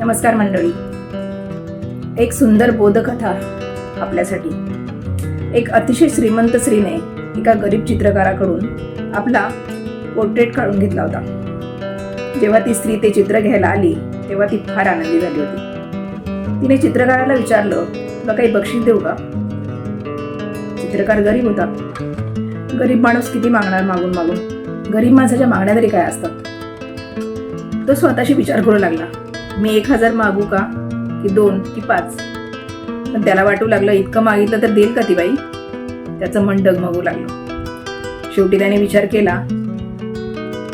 नमस्कार मंडळी. एक सुंदर बोधकथा आपल्यासाठी. एक अतिशय श्रीमंत स्त्रीने एका गरीब चित्रकाराकडून आपला पोर्ट्रेट काढून घेतला होता. जेव्हा ती स्त्री ते चित्र घ्यायला आली तेव्हा ती फार आनंदी झाली होती. तिने चित्रकाराला विचारलं तुला काही बक्षीस देऊ का? चित्रकार गरीब होता. गरीब माणूस किती मागणार मागून मागून? गरीब माणसाच्या मागण्या तरी काय असतात? तो स्वतःशी विचार करू लागला. मी एक हजार मागू का? की दोन की पाच? पण त्याला वाटू लागलं इतकं मागितलं तर देईल का ती बाई? त्याचं मन डगमगू लागलं. शेवटी त्याने विचार केला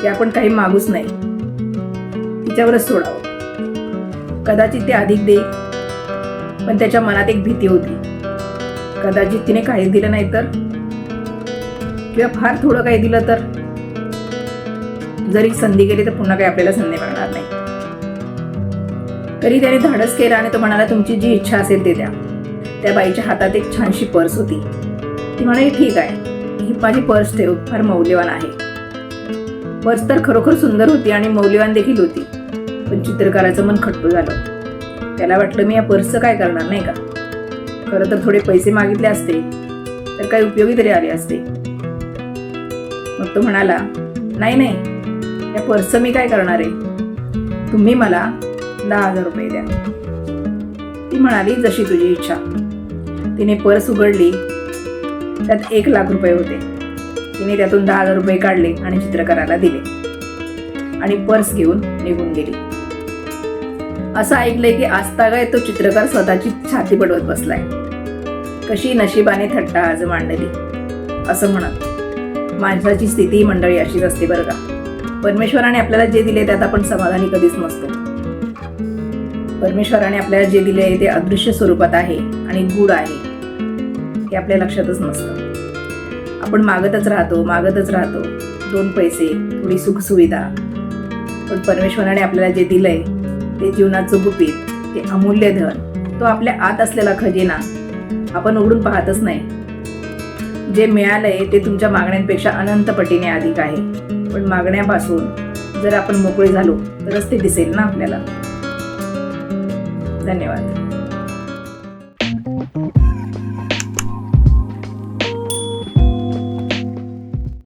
की आपण काही मागूच नाही. तिच्यावरच सोडावं. कदाचित ते अधिक देईल पण त्याच्या मनात एक भीती होती. कदाचित तिने काहीच दिलं नाही तर? किंवा फार थोडं काही दिलं तर? जरी संधी गेली तर पुन्हा काही आपल्याला संधी मिळणार नाही. तरी त्याने धाडस केलं आणि तो म्हणाला तुमची जी इच्छा असेल ते द्या. त्या बाईच्या हातात एक छानशी पर्स होती. ती म्हणाली ठीक आहे. ही माझी पर्स ठेव. फार मौल्यवान आहे. पर्स तर खरोखर सुंदर होती आणि मौल्यवान देखील होती. पण चित्रकाराचं मन खट्टू झालं. त्याला वाटलं मी या पर्सचं काय करणार नाही का? खरं तर थोडे पैसे मागितले असते तर काही उपयोगी तरी आले असते. मग तो म्हणाला नाही नाही. या पर्सचं मी काय करणार आहे? तुम्ही मला दहा हजार रुपये द्या. ती म्हणाली जशी तुझी इच्छा. तिने पर्स उघडली. त्यात एक लाख रुपये होते. तिने त्यातून दहा हजार रुपये काढले आणि चित्रकाराला दिले. आणि पर्स घेऊन निघून गेली. असं ऐकलंय की आजतागाय तो चित्रकार स्वतःची छाती पडवत बसलाय. कशी नशिबाने थट्टा आज मांडली. असं म्हणत माणसाची स्थिती मंडळी अशीच असते बरं का. परमेश्वराने आपल्याला जे दिले त्यात आपण समाधानी कधीच नसतो. परमेश्वराने आपल्याला जे दिले ते अदृश्य स्वरूपात आहे आणि गुड आहे. हे आपल्या लक्षातच नसतं. आपण मागतच राहतो मागतच राहतो. दोन पैसे थोडी सुखसुविधा. पण परमेश्वराने आपल्याला जे दिलंय ते जीवनाचं गुपित ते अमूल्य धन तो आपल्या आत असलेला खजिना आपण उघडून पाहतच नाही. जे मिळालंय ते तुमच्या मागण्यांपेक्षा अनंत पटीने अधिक आहे. पण मागण्यापासून जर आपण मोकळे झालो तरच ते दिसेल ना आपल्याला. धन्यवाद